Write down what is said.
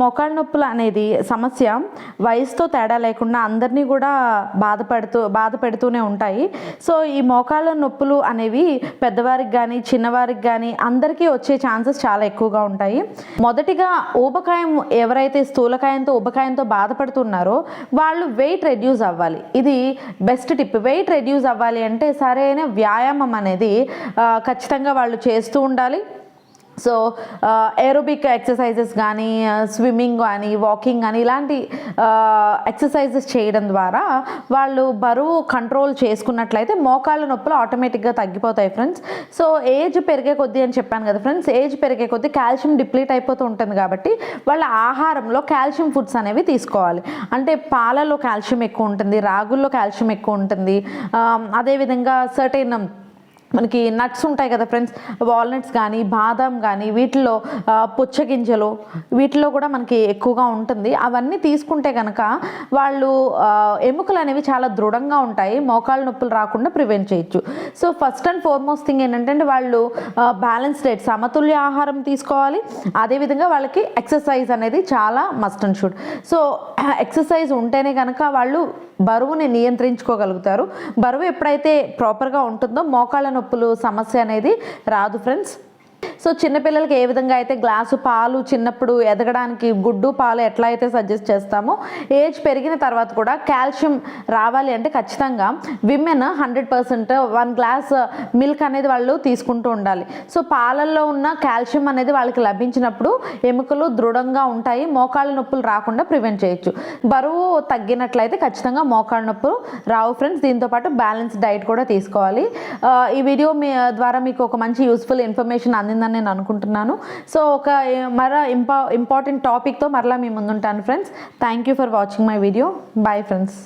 మోకాళ్ళ నొప్పులు అనేది సమస్య. వయసుతో తేడా లేకుండా అందరినీ కూడా బాధపడుతూ బాధ పెడుతూనే ఉంటాయి. సో ఈ మోకాళ్ళ నొప్పులు అనేవి పెద్దవారికి కానీ చిన్నవారికి కానీ అందరికీ వచ్చే ఛాన్సెస్ చాలా ఎక్కువగా ఉంటాయి. మొదటిగా ఊబకాయం ఎవరైతే స్థూలకాయంతో ఊబకాయంతో బాధపడుతున్నారో వాళ్ళు వెయిట్ రెడ్యూస్ అవ్వాలి. ఇది బెస్ట్ టిప్. వెయిట్ రెడ్యూస్ అవ్వాలి అంటే సరైన వ్యాయామం అనేది ఖచ్చితంగా వాళ్ళు చేస్తూ ఉండాలి. సో ఏరోబిక్ ఎక్సర్సైజెస్ కానీ స్విమ్మింగ్ కానీ వాకింగ్ కానీ ఇలాంటి ఎక్సర్సైజెస్ చేయడం ద్వారా వాళ్ళు బరువు కంట్రోల్ చేసుకున్నట్లయితే మోకాళ్ళ నొప్పులు ఆటోమేటిక్గా తగ్గిపోతాయి ఫ్రెండ్స్ సో ఏజ్ పెరిగే కొద్దీ అని చెప్పాను కదా ఫ్రెండ్స్ ఏజ్ పెరిగే కొద్దీ కాల్షియం డిప్లీట్ అయిపోతూ ఉంటుంది కాబట్టి వాళ్ళ ఆహారంలో కాల్షియం ఫుడ్స్ అనేవి తీసుకోవాలి. అంటే పాలలో కాల్షియం ఎక్కువ ఉంటుంది రాగుల్లో కాల్షియం ఎక్కువ ఉంటుంది. అదేవిధంగా సర్టైన్ మనకి నట్స్ ఉంటాయి కదా ఫ్రెండ్స్ వాల్నట్స్ కానీ బాదం కానీ వీటిలో పుచ్చగింజలు వీటిలో కూడా మనకి ఎక్కువగా ఉంటుంది. అవన్నీ తీసుకుంటే కనుక వాళ్ళు ఎముకలు అనేవి చాలా దృఢంగా ఉంటాయి. మోకాళ్ళ నొప్పులు రాకుండా ప్రివెంట్ చేయొచ్చు. So first and foremost thing ఏంటంటే వాళ్ళు బ్యాలెన్స్ డైట్ సమతుల్య ఆహారం తీసుకోవాలి. అదేవిధంగా వాళ్ళకి ఎక్సర్సైజ్ అనేది చాలా must and should so exercise ఉంటేనే కనుక వాళ్ళు బరువుని నియంత్రించుకోగలుగుతారు. బరువు ఎప్పుడైతే ప్రాపర్గా ఉంటుందో మోకాళ్ళ నొప్పులు సమస్య అనేది రాదు ఫ్రెండ్స్ సో చిన్నపిల్లలకి ఏ విధంగా అయితే గ్లాసు పాలు చిన్నప్పుడు ఎదగడానికి గుడ్డు పాలు ఎట్లా అయితే సజెస్ట్ చేస్తామో ఏజ్ పెరిగిన తర్వాత కూడా కాల్షియం రావాలి అంటే ఖచ్చితంగా women hundred percent one glass milk అనేది వాళ్ళు తీసుకుంటూ ఉండాలి. సో పాలల్లో ఉన్న కాల్షియం అనేది వాళ్ళకి లభించినప్పుడు ఎముకలు దృఢంగా ఉంటాయి మోకాళ్ళ నొప్పులు రాకుండా ప్రివెంట్ చేయొచ్చు. బరువు తగ్గినట్లయితే ఖచ్చితంగా మోకాళ్ళ నొప్పులు రావు ఫ్రెండ్స్ దీంతో పాటు బ్యాలెన్స్ డైట్ కూడా తీసుకోవాలి. ఈ వీడియో మీ ద్వారా మీకు ఒక మంచి యూస్ఫుల్ ఇన్ఫర్మేషన్ అందిందని నేను అనుకుంటున్నాను. సో ఒక మరో ఇంపా ఇంపార్టెంట్ టాపిక్తో మరలా మీ ముందుంటాను friends. Thank you for watching my video bye friends